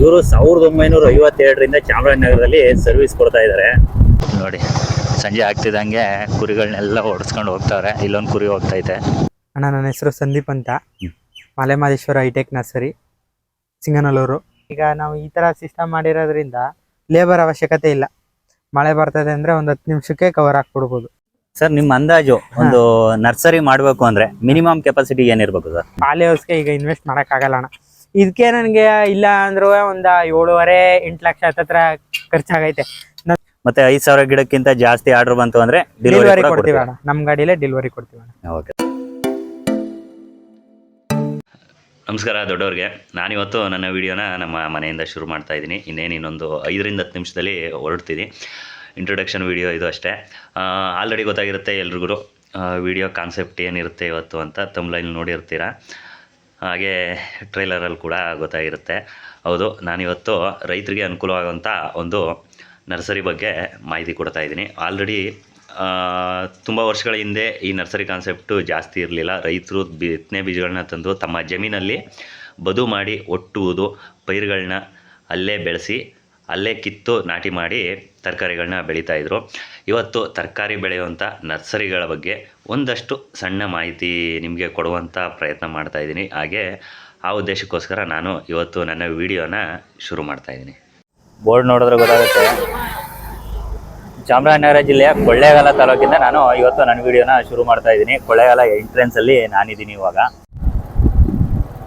ಇವರು ಸಾವಿರದ ಒಂಬೈನೂರ ಐವತ್ತೆರಡರಿಂದ ಚಾಮರಾಜನಗರದಲ್ಲಿ ಸರ್ವಿಸ್ ಕೊಡ್ತಾ ಇದ್ದಾರೆ. ನೋಡಿ ಸಂಜೆ ಆಗ್ತಿದ್ದಂಗೆ ಕುರಿಗಳನ್ನೆಲ್ಲ ಓಡಿಸ್ಕೊಂಡು ಹೋಗ್ತಾವ್ರೆ. ಇಲ್ಲೊಂದು ಕುರಿ ಹೋಗ್ತೈತೆ. ಅಣ್ಣ ನನ್ನ ಹೆಸರು ಸಂದೀಪ್ ಅಂತ. Malemahadeshwara hitech nursery Singanallur. ಈಗ ನಾವು ಈ ಥರ ಸಿಸ್ಟಮ್ ಮಾಡಿರೋದ್ರಿಂದ ಲೇಬರ್ ಅವಶ್ಯಕತೆ ಇಲ್ಲ. ಮಳೆ ಬರ್ತದೆ ಅಂದರೆ ಒಂದು ಹತ್ತು ನಿಮಿಷಕ್ಕೆ ಕವರ್ ಹಾಕ್ಬಿಡ್ಬೋದು. ಸರ್ ನಿಮ್ಮ ಅಂದಾಜು ಒಂದು ನರ್ಸರಿ ಮಾಡಬೇಕು ಅಂದ್ರೆ ಮಿನಿಮಮ್ ಕೆಪಾಸಿಟಿ ಏನಿರ್ಬೇಕು ಸರ್ ಪಾಲಿ ಹೌಸ್ಗೆ ಈಗ ಇನ್ವೆಸ್ಟ್ ಮಾಡೋಕ್ಕಾಗಲ್ಲ ಅಣ್ಣ. ಇದಕ್ಕೆ ನನಗೆ ಇಲ್ಲ ಅಂದ್ರು ಒಂದು ಏಳುವರೆ ಎಂಟು ಲಕ್ಷ ಹತ್ತತ್ರ ಖರ್ಚಾಗೈತೆ. ಮತ್ತೆ ಐದ್ ಸಾವಿರ ಗಿಡಕ್ಕಿಂತ ಜಾಸ್ತಿ ಆರ್ಡರ್ ಬಂತು ಅಂದ್ರೆ ಡೆಲಿವರಿ ಕೊಡ್ತೀವಿ ಅಣ್ಣ. ನಮ್ಮ ಗಾಡಿಲೇ ಡೆಲಿವರಿ ಕೊಡ್ತೀವಿ ಅಣ್ಣ. ಓಕೆ ನಮಸ್ಕಾರ ದೊಡ್ಡವ್ರಿಗೆ. ನಾನಿವತ್ತು ನನ್ನ ವಿಡಿಯೋನ ನಮ್ಮ ಮನೆಯಿಂದ ಶುರು ಮಾಡ್ತಾ ಇದ್ದೀನಿ. ಇನ್ನೇನು ಇನ್ನೊಂದು ಐದರಿಂದ ಹತ್ತು ನಿಮಿಷದಲ್ಲಿ ಹೊರಡ್ತೀನಿ. ಇಂಟ್ರೊಡಕ್ಷನ್ ವಿಡಿಯೋ ಇದು ಅಷ್ಟೇ. ಆಲ್ರೆಡಿ ಗೊತ್ತಾಗಿರುತ್ತೆ ಎಲ್ರಿಗೂ. ವಿಡಿಯೋ ಕಾನ್ಸೆಪ್ಟ್ ಏನಿರುತ್ತೆ ಇವತ್ತು ಅಂತ ತಮ್ಲೈನ್ ನೋಡಿರ್ತೀರ. ಹಾಗೆ ಟ್ರೈಲರಲ್ಲಿ ಕೂಡ ಗೊತ್ತಾಗಿರುತ್ತೆ. ಹೌದು, ನಾನಿವತ್ತು ರೈತರಿಗೆ ಅನುಕೂಲವಾಗುವಂಥ ಒಂದು ನರ್ಸರಿ ಬಗ್ಗೆ ಮಾಹಿತಿ ಕೊಡ್ತಾ ಇದ್ದೀನಿ. ಆಲ್ರೆಡಿ ತುಂಬ ವರ್ಷಗಳ ಹಿಂದೆ ಈ ನರ್ಸರಿ ಕಾನ್ಸೆಪ್ಟು ಜಾಸ್ತಿ ಇರಲಿಲ್ಲ. ರೈತರು ಬಿತ್ತನೆ ಬೀಜಗಳನ್ನ ತಂದು ತಮ್ಮ ಜಮೀನಲ್ಲಿ ಬದು ಮಾಡಿ ಒಟ್ಟುವುದು, ಪೈರುಗಳನ್ನ ಅಲ್ಲೇ ಬೆಳೆಸಿ ಅಲ್ಲೇ ಕಿತ್ತು ನಾಟಿ ಮಾಡಿ ತರಕಾರಿಗಳನ್ನ ಬೆಳೀತಾಯಿದ್ರು ಇವತ್ತು ತರಕಾರಿ ಬೆಳೆಯುವಂಥ ನರ್ಸರಿಗಳ ಬಗ್ಗೆ ಒಂದಷ್ಟು ಸಣ್ಣ ಮಾಹಿತಿ ನಿಮಗೆ ಕೊಡುವಂಥ ಪ್ರಯತ್ನ ಮಾಡ್ತಾ ಇದ್ದೀನಿ. ಹಾಗೆ ಆ ಉದ್ದೇಶಕ್ಕೋಸ್ಕರ ನಾನು ಇವತ್ತು ನನ್ನ ವಿಡಿಯೋನ ಶುರು ಮಾಡ್ತಾ ಇದ್ದೀನಿ. ಬೋರ್ಡ್ ನೋಡಿದ್ರೆ ಗೊತ್ತಾಗುತ್ತೆ. ಚಾಮರಾಜನಗರ ಜಿಲ್ಲೆಯ ಕೊಳ್ಳೇಗಾಲ ತಾಲೂಕಿಂದ ನಾನು ಇವತ್ತು ನನ್ನ ವಿಡಿಯೋನ ಶುರು ಮಾಡ್ತಾ ಇದ್ದೀನಿ. ಕೊಳ್ಳೇಗಾಲ ಎಂಟ್ರೆನ್ಸ್ ಅಲ್ಲಿ ನಾನಿದ್ದೀನಿ ಇವಾಗ.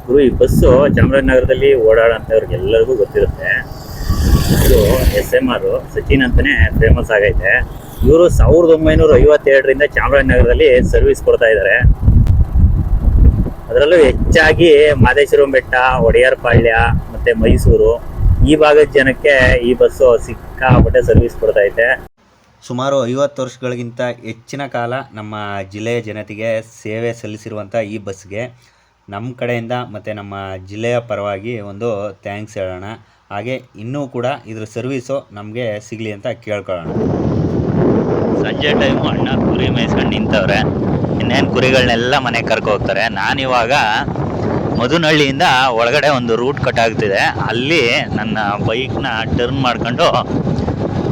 ಗುರು, ಈ ಬಸ್ಸು ಚಾಮರಾಜನಗರದಲ್ಲಿ ಓಡಾಡೋಂಥವ್ರಿಗೆಲ್ಲರಿಗೂ ಗೊತ್ತಿರುತ್ತೆ. ಇದು ಎಸ್ ಎಂ ಆರ್ ಸಚಿನ್ ಅಂತಾನೆ ಫೇಮಸ್ ಆಗೈತೆ. ಇವರು ಸಾವಿರದ ಒಂಬೈನೂರ ಐವತ್ತೆರಡರಿಂದ ಚಾಮರಾಜನಗರದಲ್ಲಿ ಸರ್ವಿಸ್ ಕೊಡ್ತಾ ಇದ್ದಾರೆ ಅದರಲ್ಲೂ ಹೆಚ್ಚಾಗಿ ಮಾದೇಶ್ವರಂ ಬೆಟ್ಟ, ಒಡೆಯರ್ ಪಾಳ್ಯ, ಮತ್ತೆ ಮೈಸೂರು, ಈ ಭಾಗದ ಜನಕ್ಕೆ ಈ ಬಸ್ಸು ಸಿಕ್ಕಾಪಟ್ಟೆ ಸರ್ವಿಸ್ ಕೊಡ್ತೈತೆ ಸುಮಾರು ಐವತ್ತು ವರ್ಷಗಳಿಗಿಂತ ಹೆಚ್ಚಿನ ಕಾಲ ನಮ್ಮ ಜಿಲ್ಲೆಯ ಜನತೆಗೆ ಸೇವೆ ಸಲ್ಲಿಸಿರುವಂಥ ಈ ಬಸ್ಗೆ ನಮ್ಮ ಕಡೆಯಿಂದ ಮತ್ತು ನಮ್ಮ ಜಿಲ್ಲೆಯ ಪರವಾಗಿ ಒಂದು ಥ್ಯಾಂಕ್ಸ್ ಹೇಳೋಣ. ಹಾಗೆ ಇನ್ನೂ ಕೂಡ ಇದ್ರ ಸರ್ವೀಸು ನಮಗೆ ಸಿಗಲಿ ಅಂತ ಕೇಳ್ಕೊಳ್ಳೋಣ. ಸಂಜೆ ಟೈಮು ಅಣ್ಣ ಕುರಿ ಮೇಯಿಸ್ಕೊಂಡು ನಿಂತವ್ರೆ. ಇನ್ನೇನು ಕುರಿಗಳನ್ನೆಲ್ಲ ಮನೆಗೆ ಕರ್ಕೊ ಹೋಗ್ತಾರೆ. ನಾನಿವಾಗ ಮಧುನಹಳ್ಳಿಯಿಂದ ಒಳಗಡೆ ಒಂದು ರೂಟ್ ಕಟ್ ಆಗ್ತಿದೆ. ಅಲ್ಲಿ ನನ್ನ ಬೈಕ್ನ ಟರ್ನ್ ಮಾಡ್ಕೊಂಡು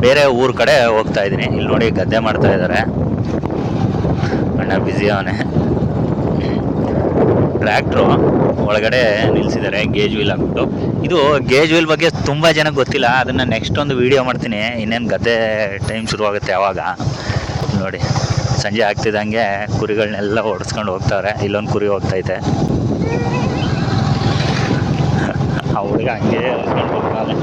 ಬೇರೆ ಊರ ಕಡೆ ಹೋಗ್ತಾ ಇದ್ದೀನಿ. ಇಲ್ಲಿ ನೋಡಿ ಗದ್ದೆ ಮಾಡ್ತಾ ಇದ್ದಾರೆ. ಅಣ್ಣ ಬ್ಯುಸಿ ಅವನೇ. ಟ್ರ್ಯಾಕ್ಟ್ರು ಒಳಗಡೆ ನಿಲ್ಲಿಸಿದ್ದಾರೆ ಗೇಜ್ ವೀಲ್ ಹಾಕ್ಬಿಟ್ಟು ಇದು ಗೇಜ್ ವೀಲ್ ಬಗ್ಗೆ ತುಂಬ ಜನಕ್ಕೆ ಗೊತ್ತಿಲ್ಲ, ಅದನ್ನು ನೆಕ್ಸ್ಟ್ ಒಂದು ವೀಡಿಯೋ ಮಾಡ್ತೀನಿ, ಇನ್ನೇನು ಗದ್ದೆ ಟೈಮ್ ಶುರುವಾಗುತ್ತೆ ಯಾವಾಗ? ನೋಡಿ, ಸಂಜೆ ಆಗ್ತಿದ್ದಂಗೆ ಕುರಿಗಳನ್ನೆಲ್ಲ ಓಡಿಸ್ಕೊಂಡು ಹೋಗ್ತಾವ್ರೆ, ಇಲ್ಲೊಂದು ಕುರಿ ಹೋಗ್ತೈತೆ. ಅವ್ರಿಗೆ ಹುಡುಗ ಹಂಗೆ ಎಳ್ಕೊಂಡು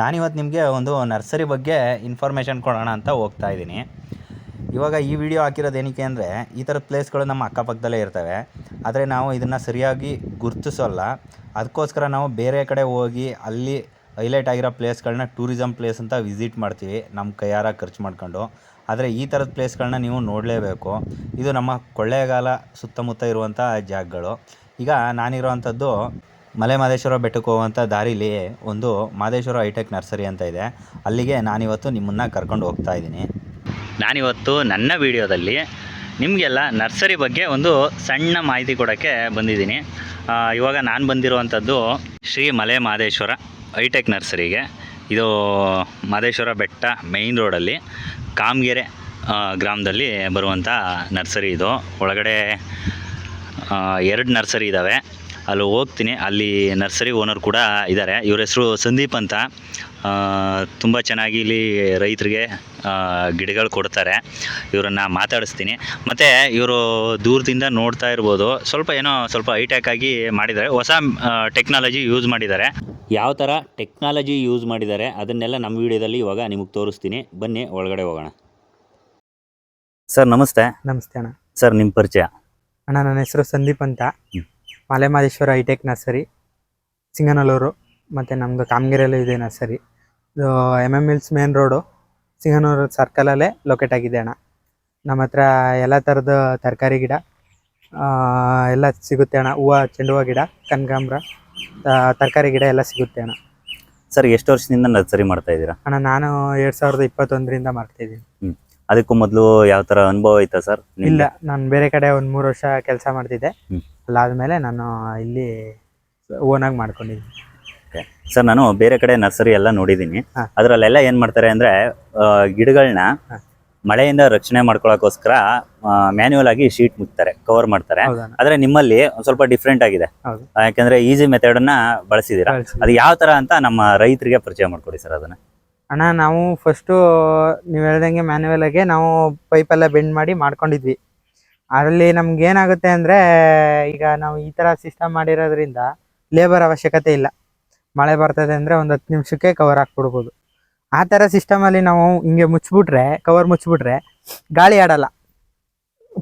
ನಾನಿವತ್ತು ನಿಮಗೆ ಒಂದು ನರ್ಸರಿ ಬಗ್ಗೆ ಇನ್ಫಾರ್ಮೇಷನ್ ಕೊಡೋಣ ಅಂತ ಹೋಗ್ತಾ ಇದ್ದೀನಿ. ಇವಾಗ ಈ ವಿಡಿಯೋ ಹಾಕಿರೋದು ಏನಕ್ಕೆ ಅಂದರೆ, ಈ ಥರದ ಪ್ಲೇಸ್ಗಳು ನಮ್ಮ ಅಕ್ಕಪಕ್ಕದಲ್ಲೇ ಇರ್ತವೆ. ಆದರೆ ನಾವು ಇದನ್ನು ಸರಿಯಾಗಿ ಗುರುತಿಸೋಲ್ಲ. ಅದಕ್ಕೋಸ್ಕರ ನಾವು ಬೇರೆ ಕಡೆ ಹೋಗಿ ಅಲ್ಲಿ ಹೈಲೈಟ್ ಆಗಿರೋ ಪ್ಲೇಸ್ಗಳನ್ನ ಟೂರಿಸಮ್ ಪ್ಲೇಸ್ ಅಂತ ವಿಸಿಟ್ ಮಾಡ್ತೀವಿ ನಮ್ಮ ಕೈಯಾರ ಖರ್ಚು ಮಾಡ್ಕೊಂಡು. ಆದರೆ ಈ ಥರದ ಪ್ಲೇಸ್ಗಳನ್ನ ನೀವು ನೋಡಲೇಬೇಕು. ಇದು ನಮ್ಮ ಕೊಳ್ಳೇಗಾಲ ಸುತ್ತಮುತ್ತ ಇರುವಂಥ ಜಾಗಗಳು. ಈಗ ನಾನಿರೋವಂಥದ್ದು ಮಲೆ ಮಹದೇಶ್ವರ ಬೆಟ್ಟಕ್ಕೆ ಹೋಗುವಂಥ ದಾರಿಲಿ ಒಂದು ಮಹದೇಶ್ವರ ಹೈಟೆಕ್ ನರ್ಸರಿ ಅಂತ ಇದೆ. ಅಲ್ಲಿಗೆ ನಾನಿವತ್ತು ನಿಮ್ಮನ್ನು ಕರ್ಕೊಂಡು ಹೋಗ್ತಾ ಇದ್ದೀನಿ. ನಾನಿವತ್ತು ನನ್ನ ವಿಡಿಯೋದಲ್ಲಿ ನಿಮಗೆಲ್ಲ ನರ್ಸರಿ ಬಗ್ಗೆ ಒಂದು ಸಣ್ಣ ಮಾಹಿತಿ ಕೊಡೋಕ್ಕೆ ಬಂದಿದ್ದೀನಿ. ಇವಾಗ ನಾನು ಬಂದಿರುವಂಥದ್ದು ಶ್ರೀ ಮಲೆ ಮಹದೇಶ್ವರ ಹೈಟೆಕ್ ನರ್ಸರಿಗೆ ಇದು ಮಹದೇಶ್ವರ ಬೆಟ್ಟ ಮೇಯ್ನ್ ರೋಡಲ್ಲಿ ಕಾಮಗೆರೆ ಗ್ರಾಮದಲ್ಲಿ ಬರುವಂಥ ನರ್ಸರಿ ಇದು. ಒಳಗಡೆ ಎರಡು ನರ್ಸರಿ ಇದ್ದಾವೆ ಅಲ್ಲಿ ಹೋಗ್ತೀನಿ. ಅಲ್ಲಿ ನರ್ಸರಿ ಓನರ್ ಕೂಡ ಇದ್ದಾರೆ ಇವ್ರ ಹೆಸರು ಸಂದೀಪ್ ಅಂತ. ತುಂಬ ಚೆನ್ನಾಗಿ ಇಲ್ಲಿ ರೈತರಿಗೆ ಗಿಡಗಳು ಕೊಡ್ತಾರೆ. ಇವರನ್ನು ಮಾತಾಡಿಸ್ತೀನಿ. ಮತ್ತು ಇವರು ದೂರದಿಂದ ನೋಡ್ತಾ ಇರ್ಬೋದು. ಸ್ವಲ್ಪ ಏನೋ ಸ್ವಲ್ಪ ಹೈಟೆಕ್ ಆಗಿ ಮಾಡಿದ್ದಾರೆ. ಹೊಸ ಟೆಕ್ನಾಲಜಿ ಯೂಸ್ ಮಾಡಿದ್ದಾರೆ. ಯಾವ ಥರ ಟೆಕ್ನಾಲಜಿ ಯೂಸ್ ಮಾಡಿದ್ದಾರೆ ಅದನ್ನೆಲ್ಲ ನಮ್ಮ ವಿಡಿಯೋದಲ್ಲಿ ಇವಾಗ ನಿಮಗೆ ತೋರಿಸ್ತೀನಿ. ಬನ್ನಿ ಒಳಗಡೆ ಹೋಗೋಣ. ಸರ್ ನಮಸ್ತೆ. ನಮಸ್ತೆ ಅಣ್ಣ. ಸರ್ ನಿಮ್ಮ ಪರಿಚಯ? ಅಣ್ಣ ನನ್ನ ಹೆಸರು ಸಂದೀಪ್ ಅಂತ. ಮಲೆಮಹದೇಶ್ವರ ಹೈಟೆಕ್ ನರ್ಸರಿ ಸಿಂಗನಲ್ಲೂರು ಮತ್ತು ನಮ್ಮದು ಕಾಮಗಿರಿಯಲ್ಲೂ ಇದೆ ನರ್ಸರಿ. ಇದು M M hills main road Singanur ಸರ್ಕಲಲ್ಲೇ locate ಆಗಿದೆ ಅಣ್ಣ. ನಮ್ಮ ಹತ್ರ ಎಲ್ಲ ಥರದ ತರಕಾರಿ ಗಿಡ ಆ, ಎಲ್ಲ ಸಿಗುತ್ತೆ ಅಣ್ಣ. ಹೂವು ಚೆಂಡು ಹೂವು ಗಿಡ ಕನಕಾಂಬ್ರ ತರಕಾರಿ ಗಿಡ ಎಲ್ಲ ಸಿಗುತ್ತೆ ಅಣ್ಣ. ಸರ್ ಎಷ್ಟು ವರ್ಷದಿಂದ ನರ್ಸರಿ ಮಾಡ್ತಾ ಇದ್ದೀರಾ? ಅಣ್ಣ ನಾನು ಎರಡು ಸಾವಿರದ ಇಪ್ಪತ್ತೊಂದರಿಂದ ಮಾಡ್ತಾಯಿದ್ದೀನಿ ಅದಕ್ಕೂ ಮೊದಲು ಯಾವ ಥರ ಅನುಭವ ಆಯ್ತಾ ಸರ್? ಇಲ್ಲ ನಾನು ಬೇರೆ ಕಡೆ ಒಂದು ಮೂರು ವರ್ಷ ಕೆಲಸ ಮಾಡ್ತಿದ್ದೆ. ಹ್ಮ್. ಮೇಲೆ ನಾನು ಇಲ್ಲಿ ಓನಾಗಿ ಮಾಡ್ಕೊಂಡಿದ್ದೀನಿ. ಸರ್ ನಾನು ಬೇರೆ ಕಡೆ ನರ್ಸರಿ ಎಲ್ಲ ನೋಡಿದ್ದೀನಿ. ಹಾ. ಅದರಲ್ಲೆಲ್ಲ ಏನು ಮಾಡ್ತಾರೆ ಅಂದ್ರೆ ಗಿಡಗಳನ್ನ ಮಳೆಯಿಂದ ರಕ್ಷಣೆ ಮಾಡ್ಕೊಳಕ್ಕೋಸ್ಕರ ಮ್ಯಾನ್ಯುವಲ್ ಆಗಿ ಶೀಟ್ ಮುಟ್ತಾರೆ ಕವರ್ ಮಾಡ್ತಾರೆ. ಹೌದಾ? ಆದ್ರೆ ನಿಮ್ಮಲ್ಲಿ ಒಂದ್ ಸ್ವಲ್ಪ ಡಿಫ್ರೆಂಟ್ ಆಗಿದೆ. ಹೌದು. ಆ, ಯಾಕಂದ್ರೆ ಈಸಿ ಮೆಥಡ್ ಅನ್ನ ಬಳಸಿದೀರಾ? ಕಳ್ಸಿ. ಅದು ಯಾವ ತರ ಅಂತ ನಮ್ಮ ರೈತರಿಗೆ ಪರಿಚಯ ಮಾಡ್ಕೊಡಿ ಸರ್ ಅದನ್ನ. ಅಣ್ಣ ನಾವು ಫಸ್ಟು ನೀವು ಹೇಳ್ದಂಗೆ ಮ್ಯಾನ್ಯುವಲ್ ಆಗಿ ನಾವು ಪೈಪ್ ಎಲ್ಲ ಬೆಂಡ್ ಮಾಡಿ ಮಾಡ್ಕೊಂಡಿದ್ವಿ. ಅದರಲ್ಲಿ ನಮ್ಗೆ ಏನಾಗುತ್ತೆ ಅಂದ್ರೆ ಈಗ ನಾವು ಈ ತರ ಸಿಸ್ಟಮ್ ಮಾಡಿರೋದ್ರಿಂದ ಲೇಬರ್ ಅವಶ್ಯಕತೆ ಇಲ್ಲ. ಮಳೆ ಬರ್ತದೆ ಅಂದ್ರೆ ಒಂದು ಹತ್ತು ನಿಮಿಷಕ್ಕೆ ಕವರ್ ಹಾಕ್ಬಿಡ್ಬೋದು. ಆ ಥರ ಸಿಸ್ಟಮಲ್ಲಿ ನಾವು ಹಿಂಗೆ ಮುಚ್ಚಿಬಿಟ್ರೆ ಕವರ್ ಮುಚ್ಚಿಬಿಟ್ರೆ ಗಾಳಿ ಆಡಲ್ಲ.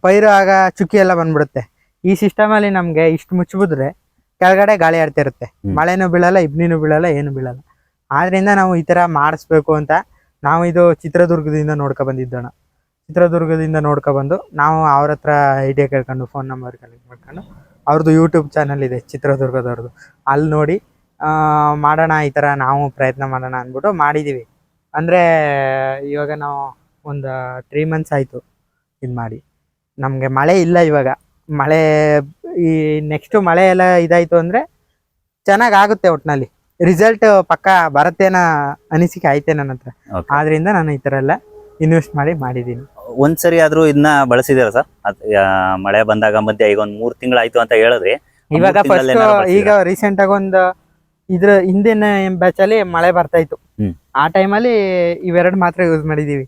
ಪೈರು ಆಗ ಚುಕ್ಕಿ ಎಲ್ಲ ಬಂದ್ಬಿಡುತ್ತೆ. ಈ ಸಿಸ್ಟಮಲ್ಲಿ ನಮಗೆ ಇಷ್ಟು ಮುಚ್ಚಿಬಿಟ್ರೆ ಕೆಳಗಡೆ ಗಾಳಿ ಆಡ್ತಿರುತ್ತೆ. ಮಳೆನೂ ಬೀಳಲ್ಲ ಇಬ್ನಿನೂ ಬೀಳಲ್ಲ ಏನು ಬೀಳಲ್ಲ. ಆದ್ರಿಂದ ನಾವು ಈ ಥರ ಮಾಡಿಸ್ಬೇಕು ಅಂತ ನಾವು ಇದು ಚಿತ್ರದುರ್ಗದಿಂದ ನೋಡ್ಕೊ ಬಂದಿದ್ದೋಣ ಚಿತ್ರದುರ್ಗದಿಂದ ನೋಡ್ಕೊ ಬಂದು ನಾವು ಅವ್ರ ಹತ್ರ ಐಡಿಯಾ ಕೇಳ್ಕೊಂಡು ಫೋನ್ ನಂಬರ್ ಕಲೆಕ್ಟ್ ಮಾಡ್ಕೊಂಡು ಅವ್ರದ್ದು ಯೂಟ್ಯೂಬ್ ಚಾನಲ್ ಇದೆ ಚಿತ್ರದುರ್ಗದವ್ರದ್ದು ಅಲ್ಲಿ ನೋಡಿ ಆ, ಮಾಡೋಣ ಈ ಥರ ನಾವು ಪ್ರಯತ್ನ ಮಾಡೋಣ ಅಂದ್ಬಿಟ್ಟು ಮಾಡಿದ್ದೀವಿ ಅಂದರೆ ಇವಾಗ ನಾವು ಒಂದು ತ್ರೀ ಮಂತ್ಸ್ ಆಯಿತು ಇದು ಮಾಡಿ. ನಮಗೆ ಮಳೆ ಇಲ್ಲ ಇವಾಗ. ಮಳೆ ಈ ನೆಕ್ಸ್ಟು ಮಳೆ ಎಲ್ಲ ಇದಾಯಿತು ಅಂದರೆ ಚೆನ್ನಾಗಿ ಆಗುತ್ತೆ ಒಟ್ಟಿನಲ್ಲಿ ರಿಸಲ್ಟ್ ಪಕ್ಕ ಬರತ್ತೇನ ಅನಿಸಿಕೆ ಆಯ್ತೇ ನನ್ನ ಹತ್ರ. ಆದ್ರಿಂದ ನಾನು ಈ ಥರ ಎಲ್ಲ ಇನ್ವೆಸ್ಟ್ ಮಾಡಿ ಮಾಡಿದ್ದೀನಿ ಒಂದ್ಸರಿ ಆದ್ರೂ ಇದನ್ನ ಬಳಸಿದಾರ ಸರ್? ಮಳೆ ಬಂದಾಗ ಮಧ್ಯೆ ಈಗ ಒಂದ್ ಮೂರ್ ತಿಂಗಳಾಯ್ತು ಅಂತ ಹೇಳಿದ್ರಿ. ಇವಾಗ ಈಗ ರೀಸೆಂಟ್ ಆಗಿ ಒಂದು ಇದ್ರ ಹಿಂದಿನ ಬ್ಯಾಚ್ ಅಲ್ಲಿ ಮಳೆ ಬರ್ತಾ ಇತ್ತು. ಆ ಟೈಮಲ್ಲಿ ಇವೆರಡು ಮಾತ್ರ ಯೂಸ್ ಮಾಡಿದೀವಿ.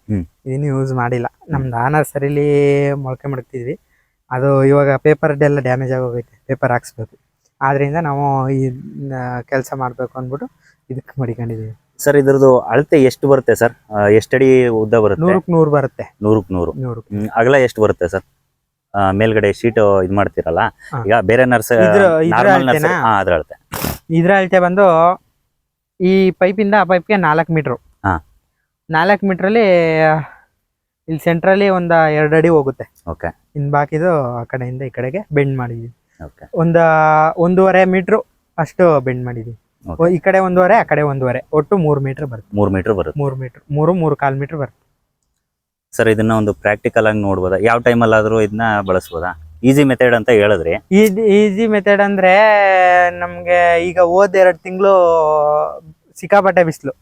ಇದನ್ನು ಯೂಸ್ ಮಾಡಿಲ್ಲ. ನಮ್ದು ಆ ನರ್ಸರಿಲಿ ಮೊಳಕೆ ಮಡಗ್ತಿದ್ವಿ. ಅದು ಇವಾಗ ಪೇಪರ್ ಎಲ್ಲ ಡ್ಯಾಮೇಜ್ ಆಗೋಗೈತೆ. ಪೇಪರ್ ಹಾಕ್ಸ್ಬೇಕು. ಆದ್ರಿಂದ ನಾವು ಈ ಕೆಲಸ ಮಾಡ್ಬೇಕು ಅಂದ್ಬಿಟ್ಟು ಇದಕ್ಕೆ ಮಡಿಕೊಂಡಿದೀವಿ. ಸರ್ ಇದ್ರದ್ದು ಅಳತೆ ಎಷ್ಟು ಬರುತ್ತೆ ಸರ್? ಎಷ್ಟಡಿ ಉದ್ದ ಬರುತ್ತೆ? ನೂರಕ್ಕೆ ನೂರು ಬರುತ್ತೆ. ನೂರಕ್ ನೂರು. ನೂರು ಹ್ಮ್, ಅಗಲ ಎಷ್ಟು ಬರುತ್ತೆ ಸರ್? ಆ, ಮೇಲ್ಗಡೆ ಶೀಟ್ ಇದ್ ಮಾಡ್ತೀರಲ್ಲ? ಈಗ ಬೇರೆ ನರ್ಸ್ ಇದ್ರ- ಇದ್ರ ನಾರ್ಮಲ್ ನರ್ಸ್ ಅಳತೆನಾ? ಹಾ ಅದ್ರ ಅಳತೆ. ಇದ್ರ ಅಳತೆ ಬಂದು ಈ ಪೈಪಿಂದ ಆ ಪೈಪ್ಗೆ ನಾಲ್ಕು ಮೀಟ್ರು. ಹಾ. ನಾಲ್ಕು ಮೀಟ್ರಲ್ಲಿ ಇಲ್ಲಿ ಸೆಂಟ್ರಲ್ಲಿ ಒಂದು ಎರಡು ಅಡಿ ಹೋಗುತ್ತೆ. ಓಕೆ. ಇನ್ನು ಬಾಕಿದು ಆ ಕಡೆಯಿಂದ ಈ ಕಡೆಗೆ ಬೆಂಡ್ ಮಾಡಿದ್ವಿ ಓಕೆ. ಒಂದು ಒಂದೂವರೆ ಮೀಟ್ರು ಅಷ್ಟು ಬೆಂಡ್ ಮಾಡಿದ್ವಿ. ಈ ಕಡೆ ಒಂದೂವರೆ ಆ ಕಡೆ ಒಂದೂವರೆ. ಒಟ್ಟು ಮೂರು ಮೀಟರ್ ಬರುತ್ತೆ. ಮೂರ್ ಮೀಟರ್ ಬರುತ್ತೆ. ಮೂರು ಮೀಟರ್ ಮೂರು ಮೂರು ಕಾಲು ಮೀಟರ್ ಬರುತ್ತೆ. ಸರ್ ಇದನ್ನ ಒಂದು ಪ್ರಾಕ್ಟಿಕಲ್ ಆಗಿ ನೋಡ್ಬೋದಾ? ಯಾವ ಟೈಮಲ್ಲಾದ್ರೂ ಇದನ್ನ ಬಳಸ್ಬೋದಾ? ಈಸಿ ಮೆಥಡ್ ಅಂತ ಹೇಳಿದ್ರಿ. ಈಜಿ ಈಸಿ ಮೆಥಡ್ ಅಂದ್ರೆ ನಮ್ಗೆ ಈಗ ಹೋದ ಎರಡು ತಿಂಗಳು ಸಿಕ್ಕಾಪಟ್ಟೆ ಬಿಸಿಲು.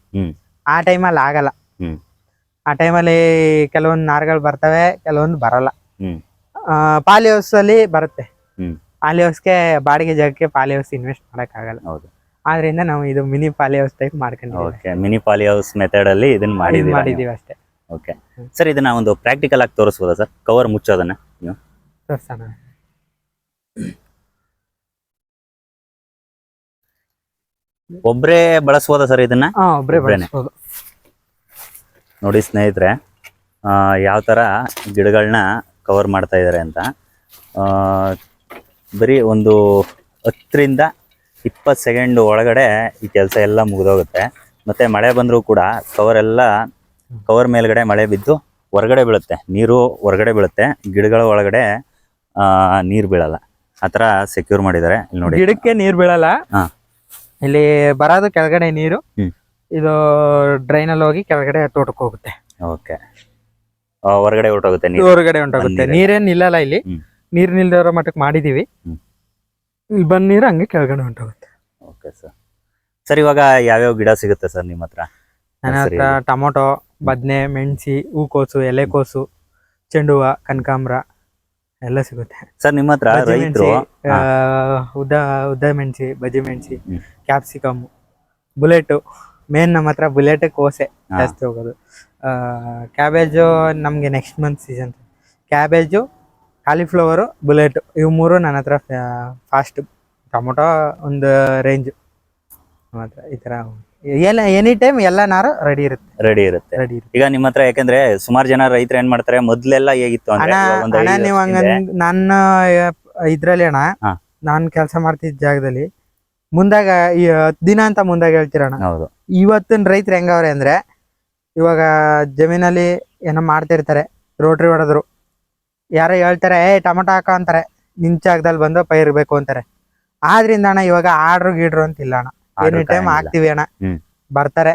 ಆ ಟೈಮಲ್ಲಿ ಆಗಲ್ಲ. ಆ ಟೈಮಲ್ಲಿ ಕೆಲವೊಂದು ನಾರ್ಗಳು ಬರ್ತವೆ ಕೆಲವೊಂದು ಬರಲ್ಲ. ಪಾಲಿ ಹೌಸ್ ಅಲ್ಲಿ ಬರುತ್ತೆ. ಪಾಲಿ ಹೌಸ್ಗೆ ಬಾಡಿಗೆ ಜಾಗಕ್ಕೆ ಪಾಲಿ ಹೌಸ್ ಇನ್ವೆಸ್ಟ್ ಆಗಲ್ಲ ಹೌದು. ಆದ್ರಿಂದ ನಾವು ಇದು ಮಿನಿ ಪಾಲಿ ಹೌಸ್ ಟೈಪ್ ಮಾಡ್ಕೊಂಡಿದ್ದೀವಿ. Okay mini poly house method ಅಲ್ಲಿ ಇದನ್ನ ಇದ್ ಮಾಡಿದೀವಿ ಮಾಡಿದೀವಿ ಅಷ್ಟೇ. ಓಕೆ ಸರ್ ಇದನ್ನ ಒಂದು ಪ್ರಾಕ್ಟಿಕಲ್ ಆಗಿ ತೋರಿಸ್ಬೋದಾ ಸರ್ ಕವರ್ ಮುಚ್ಚೋದನ್ನ ನೀವು? ತೋರಿಸೋಣ. ಒಬ್ರೇ ಬಳಸ್ಬೋದಾ ಸರ್ ಇದನ್ನ? ಒಬ್ರೇ. ಬಳಸ್ಬೋದು. ನೋಡಿ ಸ್ನೇಹಿತರೆ ಯಾವ ತರ ಗಿಡಗಳನ್ನ ಕವರ್ ಮಾಡ್ತಾ ಇದ್ದಾರೆ ಅಂತ. ಆ, ಬರೀ ಒಂದು ಹತ್ತರಿಂದ ಇಪ್ಪತ್ತು ಸೆಕೆಂಡ್ ಒಳಗಡೆ ಈ ಕೆಲಸ ಎಲ್ಲ ಮುಗಿದೋಗುತ್ತೆ. ಮತ್ತೆ ಮಳೆ ಬಂದರೂ ಕೂಡ ಕವರ್ ಎಲ್ಲ ಕವರ್ ಮೇಲ್ಗಡೆ ಮಳೆ ಬಿದ್ದು ಹೊರಗಡೆ ಬೀಳುತ್ತೆ. ನೀರು ಹೊರಗಡೆ ಬೀಳುತ್ತೆ. ಗಿಡಗಳ ಒಳಗಡೆ ನೀರು ಬೀಳಲ್ಲ. ಆ ಥರ ಸೆಕ್ಯೂರ್ ಮಾಡಿದ್ದಾರೆ ಇಲ್ಲಿ ನೋಡಿ. ಗಿಡಕ್ಕೆ ನೀರು ಬೀಳಲ್ಲ. ಹಾ. ಇಲ್ಲಿ ಬರೋದು ಕೆಳಗಡೆ ನೀರು. ಇದು ಡ್ರೈನಲ್ಲಿ ಹೋಗಿ ಕೆಳಗಡೆ ತೋಟಕ್ಕೆ ಹೋಗುತ್ತೆ. ಓಕೆ. ಹೊರಗಡೆ ಹೊರಟೋಗುತ್ತೆ ನೀರು. ಹೊರಗಡೆ ಹೊಂಟೋಗುತ್ತೆ ನೀರೇನು ನೀರೇ. ನೀರೇನ್ ನಿಲ್ಲಲ್ಲ ಇಲ್ಲಿ. ನೀರು ನಿಲ್ದಿರೋ ಮಟ್ಟಕ್ಕೆ ಮಾಡಿದೀವಿ. ಇಲ್ಲಿ ಬಂದ ನೀರು ಹಂಗೆ ಕೆಳಗಡೆ ಹೊಂಟೋಗುತ್ತೆ. ಓಕೆ ಸರ್ ಸರ್ ಇವಾಗ ಯಾವ್ಯಾವ ಗಿಡ ಸಿಗುತ್ತೆ ಸರ್ ನಿಮ್ಮ ಹತ್ರ? ನನ್ನ ಹತ್ರ ಟೊಮೊಟೊ ಬದನೆ ಮೆಣಸಿ ಹೂಕೋಸು ಎಲೆಕೋಸು ಚೆಂಡು ಹೂವ ಕನಕಾಂಬ್ರ ಎಲ್ಲ ಸಿಗುತ್ತೆ. ಸರ್ ನಿಮ್ಮ ಹತ್ರ ಬಜ್ಜಿ ರೈತರು ಮೆಣಸಿ ಆ, ಉದ್ದ ಉದ್ದ ಮೆಣಸಿ ಬಜಿ ಮೆಣಸಿ ಹ್ಮ್. Capsicum bullet. ಮೇನ್ ನಮ್ಮ ಹತ್ರ ಬುಲೆಟ್ ಕೋಸೆ ಜಾಸ್ತಿ ಹೋಗೋದು. ಕ್ಯಾಬೇಜು ನಮಗೆ next month season cabbage cauliflower bullet ಇವು ಮೂರು ನನ್ನ ಹತ್ರ ಫಾಸ್ಟ್ ಟೊಮೊಟೊ ಒಂದು ರೇಂಜ್ ಮಾತ್ರ ಈ ಥರ ಎಲ್ಲ ಎನಿ ಟೈಮ್ ಎಲ್ಲ ನಾರು ರೆಡಿ ಇರುತ್ತೆ. ರೆಡಿ ಇರುತ್ತೆ. ರೆಡಿ ಇರುತ್ತೆ. ಈಗ ನಿಮ್ಮ ಹತ್ರ ಯಾಕಂದ್ರೆ ಸುಮಾರು ಜನ ರೈತರು ಏನ್ ಮಾಡ್ತಾರೆ ಮೊದ್ಲೆಲ್ಲ ಹೇಗಿತ್ತು ಅಂದ್ರೆ ನೀವು ನನ್ನ ಇದ್ರಲ್ಲಿ ಅಣ್ಣ. ನಾನು ಕೆಲಸ ಮಾಡ್ತಿದ್ದ ಜಾಗದಲ್ಲಿ ಮುಂದಾಗ ಈ ಹತ್ತು ದಿನ ಅಂತ ಮುಂದಾಗ ಹೇಳ್ತಿರಣ್ಣ ಹೌದು. ಇವತ್ತಿನ ರೈತರು ಹೆಂಗವ್ರೆ ಅಂದ್ರೆ ಇವಾಗ ಜಮೀನಲ್ಲಿ ಏನೋ ಮಾಡ್ತಿರ್ತಾರೆ ರೋಟ್ರಿ ಹೊಡೆದ್ರು. ಯಾರೋ ಹೇಳ್ತಾರೆ ಏ ಟೊಮೊಟೊ ಹಾಕೋ ಅಂತಾರೆ. ನಿನ್ ಜಾಗದಲ್ಲಿ ಬಂದು ಪೈರ್ಬೇಕು ಅಂತಾರೆ. ಆದ್ರಿಂದ ಅಣ್ಣ ಇವಾಗ ಆರ್ಡ್ರು ಗೀಡ್ರು ಅಂತಿಲ್ಲ ಅಣ್ಣ. Order ಎನಿ ಟೈಮ್ ಹಾಕ್ತಿವಿ ಅಣ್ಣ. ಹ್ಮ್. ಬರ್ತಾರೆ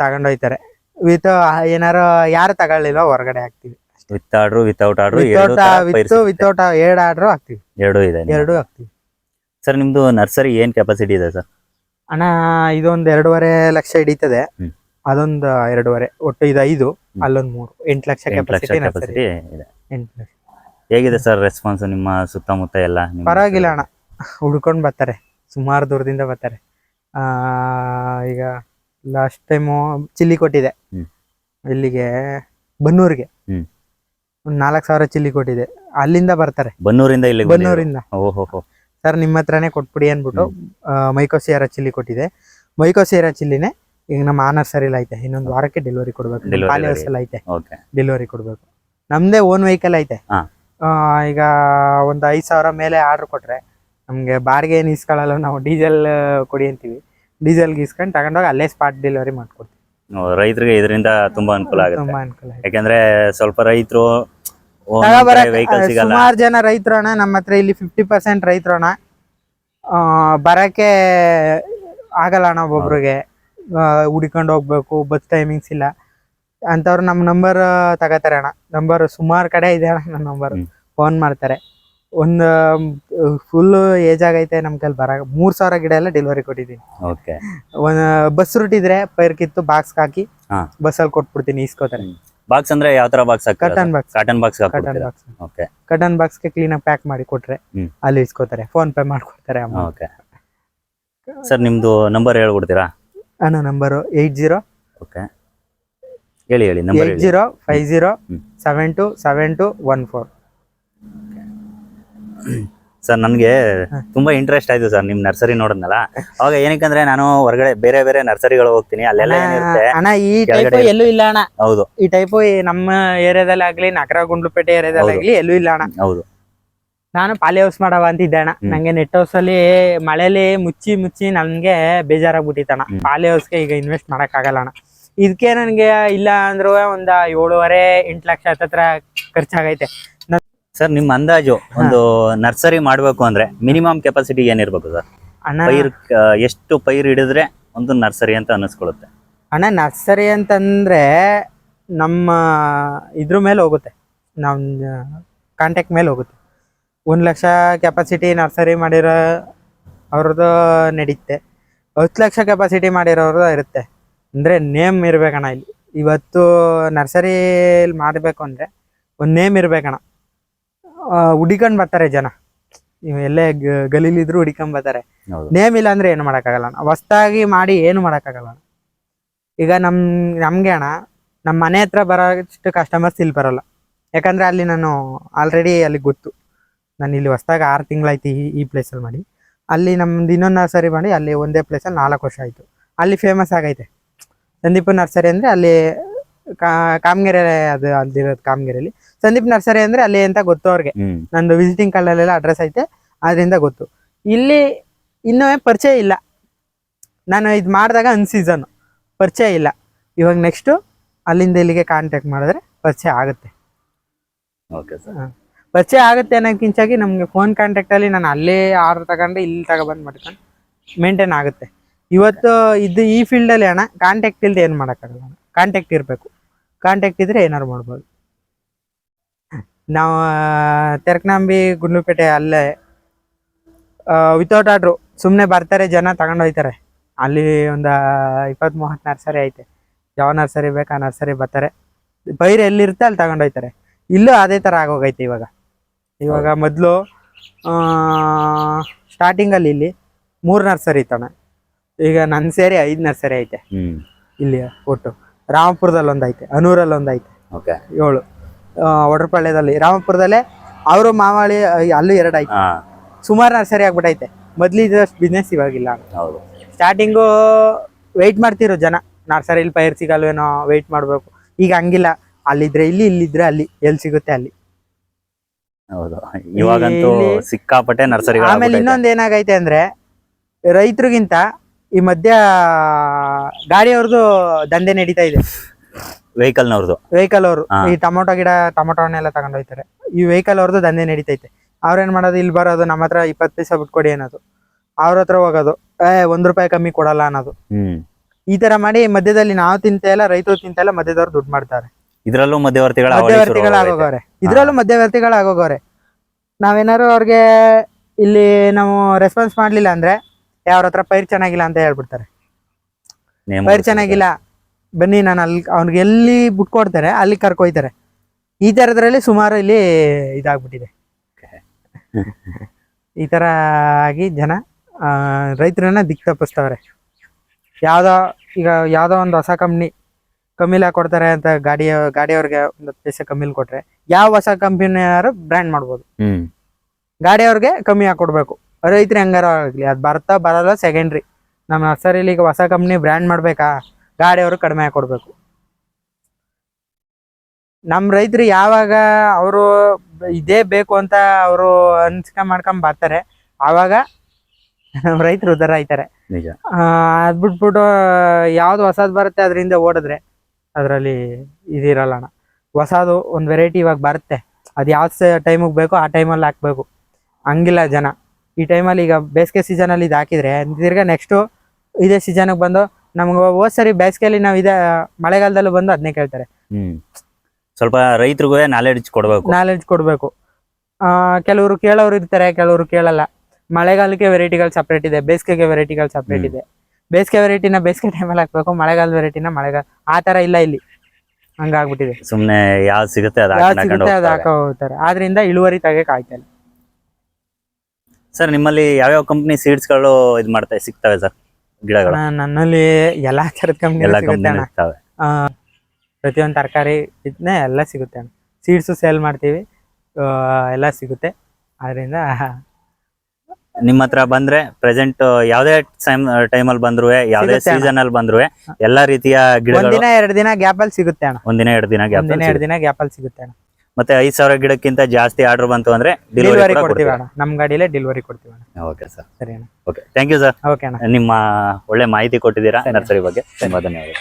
ತಗೊಂಡೋಯ್ತಾರೆ ವಿತ್ ಏನಾರು ಯಾರು ತಗೊಳ್ಳಿಲ್ಲ ಹೊರಗಡೆ ಹಾಕ್ತಿವಿ with order without order without with without ಎರಡು ಆರ್ಡರ್ ಹಾಕ್ತಿವಿ. ಎರಡು ಇದೆ ಎರಡು ಹಾಕ್ತಿವಿ. ಸರ್ ನಿಮ್ದು ನರ್ಸರಿ ಏನ್ ಕೆಪಾಸಿಟಿ ಇದೆ ಸರ್ ಅಣ್ಣ ಇದೊಂದು ಎರಡೂವರೆ ಲಕ್ಷ ಹಿಡಿತದೆ. ಹ್ಮ್. ಅದೊಂದು ಎರಡೂವರೆ ಒಟ್ಟು ಇದು ಐದು ಅಲ್ಲೊಂದು ಮೂರು ಎಂಟು ಲಕ್ಷ ಎಂಟು ಲಕ್ಷ ಕೆಪಾಸಿಟಿ ಕೆಪಾಸಿಟಿ ಇದೆ. ಹೇಗಿದೆ ಸರ್ ರೆಸ್ಪಾನ್ಸ್ ನಿಮ್ಮ ಸುತ್ತಮುತ್ತ ಎಲ್ಲ? ನಿಮ್ಮ ಪರವಾಗಿಲ್ಲ ಅಣ್ಣ. ಹುಡ್ಕೊಂಡು ಬರ್ತಾರೆ. ಸುಮಾರು ದೂರದಿಂದ ಬರ್ತಾರೆ. ಆ, ಈಗ ಲಾಸ್ಟ್ ಟೈಮು ಚಿಲ್ಲಿ ಕೊಟ್ಟಿದೆ. ಹ್ಮ್. ಇಲ್ಲಿಗೆ ಬನ್ನೂರಿಗೆ. ಹ್ಮ್. ಒಂದು ನಾಲ್ಕು ಸಾವಿರ ಚಿಲ್ಲಿ ಕೊಟ್ಟಿದೆ. ಅಲ್ಲಿಂದ ಬರ್ತಾರೆ. ಬನ್ನೂರಿಂದ ಇಲ್ಲಿ ಬನ್ನೂರಿಂದ. ಓಹೋ ಸರ್ ನಿಮ್ಮ ಹತ್ರನೇ ಕೊಟ್ಬಿಡಿ ಅಂದ್ಬಿಟ್ಟು ಮೈಕೋಸಿಯರ ಚಿಲ್ಲಿ ಕೊಟ್ಟಿದೆ. ಮೈಕೋಸಿಯರ ಚಿಲ್ಲಿನೇ ಈಗ ನಮ್ಮ ಆನರ್ ಸರಿ ಐತೆ. ಇನ್ನೊಂದು ವಾರಕ್ಕೆ ಡೆಲಿವರಿ ಕೊಡ್ಬೇಕು. Delivery. ಹೌಸಲ್ಲಿ ಐತೆ. ಓಕೆ ಡೆಲಿವರಿ ಕೊಡ್ಬೇಕು. ನಮ್ದೇ ಓನ್ ವೆಹಿಕಲ್ ಐತೆ. ಆ, ಈಗ ಒಂದು ಐದು ಸಾವಿರ ಮೇಲೆ ಆರ್ಡರ್ ಕೊಟ್ರೆ ನಮ್ಗೆ ಬಾಡಿಗೆ ಏನು ಇಸ್ಕೊಳ್ಳಲ್ಲ ನಾವು ಡೀಸೆಲ್ ಕೊಡಿ ಅಂತೀವಿ. ಡೀಸೆಲ್ ಇಸ್ಕೊಂಡು ತಗೊಂಡೋಗಿ ಅಲ್ಲೇ ಸ್ಪಾಟ್ ಡೆಲಿವರಿ ಮಾಡ್ಕೊಡ್ತೀವಿ. ರೈತರಿಗೆ ಇದರಿಂದ ತುಂಬಾ ಅನುಕೂಲ ಆಗುತ್ತೆ. ತುಂಬಾ ಅನುಕೂಲ ಯಾಕಂದ್ರೆ ಸ್ವಲ್ಪ ರೈತರು ವೆಹಿಕಲ್ ಸಿಗಲ್ಲ. ಸುಮಾರು ಜನ ರೈತರು ಅಣ್ಣ ನಮ್ಮ ಹತ್ರ ಇಲ್ಲಿ ಫಿಫ್ಟಿ ಪರ್ಸೆಂಟ್ ರೈತರು ಅಣ್ಣ ಆ, ಬರಕ್ಕೆ ಆಗಲ್ಲ ಅಣ್ಣ ಒಬ್ಬೊಬ್ರಿಗೆ ಹುಡ್ಕೊಂಡು ಹೋಗ್ಬೇಕು ಬಸ್ ಟೈಮಿಂಗ್ಸ್ ಇಲ್ಲ. ಅಂಥವ್ರು ನಮ್ಮ ನಂಬರ್ ತಗೋತಾರೆ ಅಣ್ಣ. ನಂಬರ್ ಸುಮಾರು ಕಡೆ ಇದೆ ಅಣ್ಣ ನನ್ನ ನಂಬರ್ ಫೋನ್ ಮಾಡ್ತಾರೆ. ಒಂದು ಫುಲ್ ಏಜ್ ಆಗೈತೆ ನಮ್ಮ ಕೈಲಿ ಬರ ಮೂರ್ ಸಾವಿರ ಗಿಡ ಎಲ್ಲ ಡೆಲಿವರಿ ಕೊಟ್ಟಿದ್ದೀನಿ. ಓಕೆ ಒಂದು ಬಸ್ ರೂಟ್ ಇದ್ರೆ ಪೈರ್ ಕಿತ್ತು ಬಾಕ್ಸ್ ಹಾಕಿ ಬಸ್ ಬಸ್ಸಲ್ಲಿ ಕೊಟ್ಬಿಡ್ತೀನಿ ಇಸ್ಕೋತಾರೆ ಬಾಕ್ಸ್ ಅಂದ್ರೆ ಯಾವ ತರ box carton box carton box carton box okay carton ಬಾಕ್ಸ್ಗೆ ಕ್ಲೀನಾಗಿ ಪ್ಯಾಕ್ ಮಾಡಿ ಕೊಟ್ರೆ ಅಲ್ಲಿ ಇಸ್ಕೋತಾರೆ ಫೋನ್ ಪೇ ಮಾಡ್ಕೊಡ್ತಾರೆ ಅಮ್ಮ. ಓಕೆ ಸರ್ ನಿಮ್ದು ನಂಬರ್ ಹೇಳ್ಬಿಡ್ತೀರಾ? ಅಣ್ಣ ನಂಬರು ಏಯ್ಟ್ ಜೀರೋ ಓಕೆ ಹೇಳಿ ಹೇಳಿ ನಂಬರ್ ಏಯ್ಟ್ ಹೇಳಿ zero five zero. Seven two seven two one four. Sir ನನಗೆ ತುಂಬಾ ಇಂಟ್ರೆಸ್ಟ್ ಆಯ್ತು ಸರ್ ನಿಮ್ಮ ನರ್ಸರಿ ನೋಡಿದ್ನಲ್ಲ? ಅವಾಗ ಏನಕ್ಕಂದ್ರೆ ನಾನು ಹೊರಗಡೆ ಬೇರೆ ಬೇರೆ ನರ್ಸರಿಗಳು ಹೋಗ್ತೀನಿ ಅಲ್ಲೆಲ್ಲ ಏನಿರುತ್ತೆ? ಅಣ್ಣ ಈ ಟೈಪ್ ಕೆಳಗಡೆ ಎಲ್ಲೂ ಇಲ್ಲ ಅಣ್ಣ. ಹೌದು. ಈ ಟೈಪ್ ನಮ್ಮ ಏರಿಯಾದಲ್ಲಿ ಆಗ್ಲಿ ನಕರ ಗುಂಡ್ಲುಪೇಟೆ ಏರಿಯಾದಲ್ಲಿ ಹೌದು. ಆಗ್ಲಿ ಎಲ್ಲೂ ಇಲ್ಲ ಅಣ್ಣ. ಹೌದು. ನಾನು ಪಾಲಿ ಹೌಸ್ ಮಾಡವ ಅಂತಿದ್ದೆ ಅಣ್ಣ. ಹ್ಮ್. ನಂಗೆ ನೆಟ್ ಹೌಸ್ ಅಲ್ಲಿ ಮಳೆಲಿ ಮುಚ್ಚಿ ಮುಚ್ಚಿ ನನ್ಗೆ ಬೇಜಾರಾಗ್ಬಿಟ್ಟಿತ್ತಣ್ಣ. ಪಾಲಿ ಹೌಸ್ಗೆ ಈಗ ಇನ್ವೆಸ್ಟ್ ಮಾಡಕ್ ಆಗಲ್ಲ ಅಣ್ಣ. ಇದಕ್ಕೆ ನನಗೆ ಇಲ್ಲ ಅಂದ್ರೂ ಒಂದು ಏಳುವರೆ ಎಂಟು ಲಕ್ಷ ಹತ್ತತ್ರ ಖರ್ಚಾಗೈತೆ. ಸರ್ ನಿಮ್ಮ ಅಂದಾಜು ಒಂದು ನರ್ಸರಿ ಮಾಡಬೇಕು ಅಂದ್ರೆ ಮಿನಿಮಮ್ ಕೆಪಾಸಿಟಿ ಏನಿರ್ಬೇಕು ಸರ್? ಅಣ್ಣ ಪೈರ್ ಎಷ್ಟು ಪೈರ್ ಹಿಡಿದ್ರೆ ಒಂದು ನರ್ಸರಿ ಅಂತ ಅನ್ನಿಸ್ಕೊಳ್ಳುತ್ತೆ? ಅಣ್ಣ ನರ್ಸರಿ ಅಂತಂದ್ರೆ ನಮ್ಮ ಇದ್ರ ಮೇಲೆ ಹೋಗುತ್ತೆ. ನಮ್ಮ ಕಾಂಟ್ಯಾಕ್ಟ್ ಮೇಲೆ ಹೋಗುತ್ತೆ. ಒಂದು ಲಕ್ಷ ಕೆಪಾಸಿಟಿ ನರ್ಸರಿ ಮಾಡಿರೋ ಅವ್ರದ್ದು ನಡೀತೆ. ಹತ್ತು ಲಕ್ಷ ಕೆಪಾಸಿಟಿ ಮಾಡಿರೋರ್ದು ಇರುತ್ತೆ. ಅಂದರೆ ನೇಮ್ ಇರ್ಬೇಕಣ್ಣ ಇಲ್ಲಿ. ಇವತ್ತು ನರ್ಸರಿ ಮಾಡಬೇಕು ಅಂದರೆ ಒಂದು ನೇಮ್ ಇರ್ಬೇಕಣ್ಣ. ಹುಡಿಕೊಂಡು ಬರ್ತಾರೆ ಜನ. ನೀವು ಎಲ್ಲೇ ಗಲೀಲಿದ್ರು ಹುಡಿಕೊಂಡ್ ಬರ್ತಾರೆ. ನೇಮ್ ಇಲ್ಲ ಅಂದ್ರೆ ಏನು ಮಾಡೋಕ್ಕಾಗಲ್ಲ ಹೊಸ್ದಾಗಿ ಮಾಡಿ ಏನು ಮಾಡೋಕ್ಕಾಗಲ್ಲ ಈಗ ನಮ್ ನಮ್ಗೆ ಅಣ್ಣ ನಮ್ಮ ಮನೆ ಹತ್ರ ಬರೋಷ್ಟು ಕಸ್ಟಮರ್ಸ್ ಇಲ್ಲಿ ಬರಲ್ಲ. ಯಾಕಂದ್ರೆ ಅಲ್ಲಿ ನಾನು ಆಲ್ರೆಡಿ ಅಲ್ಲಿ ಗೊತ್ತು. ನಾನು ಇಲ್ಲಿ ಹೊಸ್ದಾಗಿ ಆರು ತಿಂಗಳಾಯ್ತು ಈ ಈ ಪ್ಲೇಸಲ್ಲಿ ಮಾಡಿ. ಅಲ್ಲಿ ನಮ್ದು ಇನ್ನೊಂದು ನರ್ಸರಿ ಮಾಡಿ ಅಲ್ಲಿ ಒಂದೇ ಪ್ಲೇಸಲ್ಲಿ ನಾಲ್ಕು ವರ್ಷ ಆಯಿತು. ಅಲ್ಲಿ ಫೇಮಸ್ ಆಗೈತೆ. ಸಂದೀಪ್ ನರ್ಸರಿ ಅಂದರೆ ಅಲ್ಲಿ ಕಾ ಕಾಮಗೆರೆ ಅದು ಅಲ್ದಿರೋದು ಕಾಮಗೆರೆಯಲ್ಲಿ ಸಂದೀಪ್ ನರ್ಸರಿ ಅಂದರೆ ಅಲ್ಲಿ ಅಂತ ಗೊತ್ತು ಅವ್ರಿಗೆ. ನಂದು ವಿಸಿಟಿಂಗ್ ಕಾರ್ಡಲ್ಲೆಲ್ಲ ಅಡ್ರೆಸ್ ಐತೆ ಅದರಿಂದ ಗೊತ್ತು. ಇಲ್ಲಿ ಇನ್ನೂ ಪರಿಚಯ ಇಲ್ಲ. ನಾನು ಇದು ಮಾಡಿದಾಗ ಅನ್ ಸೀಸನ್ ಪರಿಚಯ ಇಲ್ಲ. ಇವಾಗ ನೆಕ್ಸ್ಟು ಅಲ್ಲಿಂದ ಇಲ್ಲಿಗೆ ಕಾಂಟ್ಯಾಕ್ಟ್ ಮಾಡಿದ್ರೆ ಪರಿಚಯ ಆಗುತ್ತೆ. ಓಕೆ ಸರ್ ಪರಿಚಯ ಆಗುತ್ತೆ ಅನ್ನೋಕ್ಕಿಂಚಾಗಿ ನಮಗೆ ಫೋನ್ ಕಾಂಟ್ಯಾಕ್ಟಲ್ಲಿ ನಾನು ಅಲ್ಲೇ ಆರ್ಡರ್ ತಗೊಂಡು ಇಲ್ಲಿ ತಗೊಬಂದು ಮಾಡ್ಕೊಂಡು ಮೇಂಟೈನ್ ಆಗುತ್ತೆ. ಇವತ್ತು ಇದು ಈ ಫೀಲ್ಡಲ್ಲಿ ಅಣ್ಣ ಕಾಂಟ್ಯಾಕ್ಟ್ ಇಲ್ಲದೆ ಏನು ಮಾಡೋಕ್ಕಾಗಲ್ಲ ಕಾಂಟ್ಯಾಕ್ಟ್ ಇರಬೇಕು. ಕಾಂಟ್ಯಾಕ್ಟ್ ಇದ್ರೆ ಏನಾರು ಮಾಡ್ಬೋದು. ನಾವು ತೆರಕನಾಂಬಿ ಗುಂಡ್ಲುಪೇಟೆ ಅಲ್ಲೇ ವಿತೌಟ್ ಆರ್ಡ್ರು ಸುಮ್ಮನೆ ಬರ್ತಾರೆ ಜನ ತಗೊಂಡು ಹೋಯ್ತಾರೆ. ಅಲ್ಲಿ ಒಂದು ಇಪ್ಪತ್ತ್ ಮೂವತ್ತು ನರ್ಸರಿ ಐತೆ. ಯಾವ ನರ್ಸರಿ ಬೇಕು ಆ ನರ್ಸರಿ ಬರ್ತಾರೆ. ಬೈರ್ ಎಲ್ಲಿರುತ್ತೆ ಅಲ್ಲಿ ತಗೊಂಡು ಹೋಯ್ತಾರೆ. ಇಲ್ಲೂ ಅದೇ ಥರ ಆಗೋಗೈತೆ ಇವಾಗ. ಇವಾಗ ಮೊದಲು ಸ್ಟಾರ್ಟಿಂಗಲ್ಲಿ ಇಲ್ಲಿ ಮೂರು ನರ್ಸರಿ ಇತ್ತಣ್ಣ ಈಗ ನನ್ ಸೇರಿ ಐದ್ ನರ್ಸರಿ ಐತೆ. ಇಲ್ಲಿ ಒಟ್ಟು. ರಾಮಪುರದಲ್ಲಿ ಒಂದೈತೆ ಐತೆ ಅನೂರಲ್ಲಿ ಒಂದೈತೆ ಏಳು. ಆ, ಒಡ್ರಪಾಳ್ಯದಲ್ಲಿ ರಾಮಪುರದಲ್ಲೇ ಅವರು ಮಾವಳಿ ಅಲ್ಲೂ ಎರಡು ಐತೆ ಸುಮಾರು ನರ್ಸರಿ ಆಗ್ಬಿಟ್ಟೈತೆ ಮೊದ್ಲಿದಷ್ಟು ಬಿಸ್ನೆಸ್ ಇವಾಗಿಲ್ಲ. ಸ್ಟಾರ್ಟಿಂಗು ವೆಯ್ಟ್ ಮಾಡ್ತಿರೋ ಜನ. ನರ್ಸರಿಲಿ ಪೈರ್ ಸಿಗಲ್ವೇನೋ ವೆಯ್ಟ್ ಮಾಡಬೇಕು. ಈಗ ಹಂಗಿಲ್ಲ. ಅಲ್ಲಿದ್ರೆ ಇಲ್ಲಿ ಇಲ್ಲಿದ್ರೆ ಅಲ್ಲಿ. ಎಲ್ಲಿ ಸಿಗುತ್ತೆ ಅಲ್ಲಿ. ಹೌದು. ಇವಾಗಂತೂ ಸಿಕ್ಕಾಪಟ್ಟೆ ನರ್ಸರಿ ಆಮೇಲೆ ಇನ್ನೊಂದು ಏನಾಗೈತೆ ಅಂದ್ರೆ ರೈತರಿಗಿಂತ ಈ ಮಧ್ಯ ಗಾಡಿಯವ್ರದ್ದು ದಂಧೆ ನಡೀತಾ ಇದೆ. ವೆಹಿಕಲ್ ನವ್ರದ್ದು ವೆಹಿಕಲ್ ಅವರು. ಈ ಟೊಮೊಟೊ ಗಿಡ ಟೊಮೊಟೊನೆಲ್ಲ ತಗೊಂಡು ಹೋಯ್ತಾರೆ. ಈ ವೆಹಿಕಲ್ ಅವ್ರದ್ದು ದಂಧೆ ನಡೀತೈತೆ. ಅವ್ರೇನ್ ಮಾಡೋದು ಇಲ್ಲಿ ಬರೋದು ನಮ್ಮ ಹತ್ರ ಇಪ್ಪತ್ತು ಪೈಸೆ ಬಿಟ್ಕೊಡಿ ಅನ್ನೋದು. ಅವ್ರ ಹತ್ರ ಹೋಗೋದು. ಏ ಒಂದ್ ರೂಪಾಯಿ ಕಮ್ಮಿ ಕೊಡಲ್ಲ ಅನ್ನೋದು. ಈ ತರ ಮಾಡಿ ಮಧ್ಯದಲ್ಲಿ ನಾವು ತಿಂತ ಇಲ್ಲ ರೈತರು ತಿಂತ ಇಲ್ಲ ಮಧ್ಯದವ್ರು ದುಡ್ಡು ಮಾಡ್ತಾರೆ. ಇದರಲ್ಲೂ ಮಧ್ಯವರ್ತಿಗಳ ಹಾವಳಿ ಮಧ್ಯವರ್ತಿಗಳು ಶುರುವಾಗೈತೆ. ಆಗೋಗವ್ರೆ ಇದ್ರಲ್ಲೂ ಮಧ್ಯವರ್ತಿಗಳು ನಾವೇನಾರು ಅವ್ರಿಗೆ ಇಲ್ಲಿ ನಾವು ರೆಸ್ಪಾನ್ಸ್ ಮಾಡ್ಲಿಲ್ಲ ಅಂದ್ರೆ ಯಾವ್ರ ಹತ್ರ ಪೈರ್ ಚೆನ್ನಾಗಿಲ್ಲ ಅಂತ ಹೇಳ್ಬಿಡ್ತಾರೆ. ಪೈರ್ ಚೆನ್ನಾಗಿಲ್ಲ ಬನ್ನಿ ನಾನು ಅಲ್ಲಿ ಅವ್ನಿಗೆ ಎಲ್ಲಿ ಬಿಟ್ಕೊಡ್ತಾರೆ ಅಲ್ಲಿ ಕರ್ಕೊಯ್ತಾರೆ ಈ ತರದ್ರಲ್ಲಿ ಸುಮಾರು ಇಲ್ಲಿ ಇದಾಗ್ಬಿಟ್ಟಿದೆ. ಈ ತರ ಆಗಿ ಜನ ಆ, ರೈತರನ್ನ ದಿಕ್ ತಪ್ಪಿಸ್ತವ್ರೆ ಯಾವ್ದೋ ಈಗ ಯಾವ್ದೋ ಒಂದು ಹೊಸ ಕಂಪ್ನಿ ಕಮ್ಮಿಲಿ ಕೊಡ್ತಾರೆ ಅಂತ ಗಾಡಿ ಗಾಡಿಯವ್ರಿಗೆ ಒಂದು ಹತ್ತು ಪೈಸೆ ಕಮ್ಮಿಲಿ ಕೊಟ್ರೆ ಯಾವ ಹೊಸ ಕಂಪನಿಯಾರು ಬ್ರ್ಯಾಂಡ್ ಮಾಡ್ಬೋದು. ಗಾಡಿಯವ್ರಿಗೆ ಕಮ್ಮಿ ಹಾಕೊಡ್ಬೇಕು. ರೈತರು ಹೆಂಗಾರ ಆಗ್ಲಿ? ಅದು ಬರ್ತಾ ಬರಲ್ಲ ಸೆಕೆಂಡ್ರಿ ನಮ್ಮ ನರ್ಸರಿಲಿ ಈಗ ಹೊಸ ಕಂಪ್ನಿ ಬ್ರ್ಯಾಂಡ್ ಮಾಡ್ಬೇಕಾ? ಗಾಡಿಯವ್ರು ಕಡಿಮೆ ಹಾಕೊಡ್ಬೇಕು ನಮ್ಮ ರೈತರು ಯಾವಾಗ ಅವರು ಇದೇ ಬೇಕು ಅಂತ ಅವರು ಅನ್ಸ್ಕ ಮಾಡ್ಕೊಂಡ್ ಬರ್ತಾರೆ. ಆವಾಗ ನಮ್ಮ ರೈತರು ಉದ್ದಾರ ಆಯ್ತಾರೆ. ನಿಜ. ಅದ್ ಬಿಟ್ಬಿಟ್ಟು ಯಾವ್ದು ಹೊಸದ್ ಬರುತ್ತೆ ಅದರಿಂದ ಓಡಿದ್ರೆ ಅದರಲ್ಲಿ ಇದಿರಲ್ಲ ಅಣ್ಣ. ಹೊಸದು ಒಂದು ವೆರೈಟಿ ಇವಾಗ ಬರುತ್ತೆ. ಅದು ಯಾವ ಟೈಮಿಗೆ ಬೇಕೋ ಆ ಟೈಮಲ್ಲಿ ಹಾಕ್ಬೇಕು. ಹಂಗಿಲ್ಲ ಜನ. ಈ ಟೈಮಲ್ಲಿ ಈಗ ಬೇಸಿಗೆ ಸೀಸನಲ್ಲಿ ಇದು ಹಾಕಿದ್ರೆ ತಿರ್ಗಾ ನೆಕ್ಸ್ಟು ಇದೇ ಸೀಸನ್ಗೆ ಬಂದು ನಮ್ಗೆ ಹೋದ್ ಸರಿ ಬೇಸಿಗೆಯಲ್ಲಿ ನಾವು ಇದೇ ಮಳೆಗಾಲದಲ್ಲೂ ಬಂದು ಅದನ್ನೇ ಕೇಳ್ತಾರೆ. ಸ್ವಲ್ಪ ರೈತರಿಗೂ ನಾಲೆಡ್ಜ್ ಕೊಡಬೇಕು. ನಾಲೆಡ್ಜ್ ಕೊಡಬೇಕು. ಕೆಲವರು ಕೇಳೋರು ಇರ್ತಾರೆ ಕೆಲವರು ಕೇಳಲ್ಲ. ಮಳೆಗಾಲಕ್ಕೆ ವೆರೈಟಿಗಳು ಸಪ್ರೇಟ್ ಇದೆ ಬೇಸಿಗೆಗೆ ವೆರೈಟಿಗಳು ಸಪ್ರೇಟ್. ಇದೆ. ಬೇಸಿಗೆ ವೆರೈಟಿನ ಬೇಸಿಗೆ ಟೈಮಲ್ಲಿ ಹಾಕ್ಬೇಕು ಮಳೆಗಾಲ ವೆರೈಟಿನ ಮಳೆಗಾಲ ಆ ತರ ಇಲ್ಲ ಇಲ್ಲಿ. ಹಂಗಾಗ್ಬಿಟ್ಟಿದೆ. ಸುಮ್ಮನೆ ಯಾವ್ದು ಸಿಗುತ್ತೆ ಅದ್. ಹಾಕೋ ಹೋಗ್ತಾರೆ. ಆದ್ರಿಂದ ಇಳುವರಿ ತೆಗಿಯಕ್ ಆಯ್ತಲ್ಲ ಸರ್ ನಿಮ್ಮಲ್ಲಿ ಯಾವ್ಯಾವ ಕಂಪ್ನಿ ಸೀಡ್ಸ್ಗಳು ಇದ್ ಮಾಡ್ತಾ ಸಿಗ್ತವೆ ಸರ್ ಗಿಡಗಳು? ನನ್ನಲ್ಲಿ ಎಲ್ಲಾ ತರದ ಕಂಪ್ನಿ ಎಲ್ಲ ಸಿಗುತ್ತೆ ಕಂಪ್ನಿ ಅಣ್ಣ. ಇರ್ತವೆ. ಆ, ಪ್ರತಿಯೊಂದು ತರಕಾರಿ ಇದನ್ನ ಎಲ್ಲ ಸಿಗುತ್ತೆ ಅಣ್ಣ. ಸೀಡ್ಸು ಸೇಲ್ ಮಾಡ್ತೀವಿ ಆ, ಎಲ್ಲ ಸಿಗುತ್ತೆ. ಅದರಿಂದ ನಿಮ್ಮ ಹತ್ರ ಬಂದ್ರೆ ಪ್ರೆಸೆಂಟ್ ಯಾವ್ದೇ ಟೈಮ್ ಅಲ್ಲಿ ಬಂದ್ರು ಯಾವ್ದೇ ಸಿಗುತ್ತೆ ಅಣ್ಣ. ಸೀಸನ್ ಅಲ್ಲಿ ಬಂದ್ರು ಎಲ್ಲಾ ರೀತಿಯ ಗಿಡಗಳು ಒಂದಿನ ಎರಡು ದಿನ ಗ್ಯಾಪ್ ಅಲ್ಲಿ ಸಿಗುತ್ತೆ ಅಣ್ಣ. ಒಂದಿನ ಎರಡು ದಿನ ಗ್ಯಾಪ್ ಒಂದಿನ ಎರಡು ದಿನ ಗ್ಯಾಪ್ ಅಲ್ಲಿ ಸಿಗುತ್ತೆ ಅಣ್ಣ. ಮತ್ತೆ ಐದ್ ಸಾವಿರ ಗಿಡಕ್ಕಿಂತ ಜಾಸ್ತಿ ಆರ್ಡರ್ ಬಂತು ಅಂದ್ರೆ ಡೆಲಿವರಿ ಕೊಡ್ತೀವಿ ಅಣ್ಣ. ನಮ್ಮ ಗಾಡಿಲೇ ಡೆಲಿವರಿ ಕೊಡ್ತೀವಿ ಅಣ್ಣ. ಓಕೆ ಸರ್ ಸರಿ ಅಣ್ಣ. Okay thank you sir okay ಅಣ್ಣ. ನಿಮ್ಮ ಒಳ್ಳೆ ಮಾಹಿತಿ ಕೊಟ್ಟಿದ್ದೀರಾ ಸರಿ. ನರ್ಸರಿ ಬಗ್ಗೆ. ತುಂಬಾ ಧನ್ಯವಾದ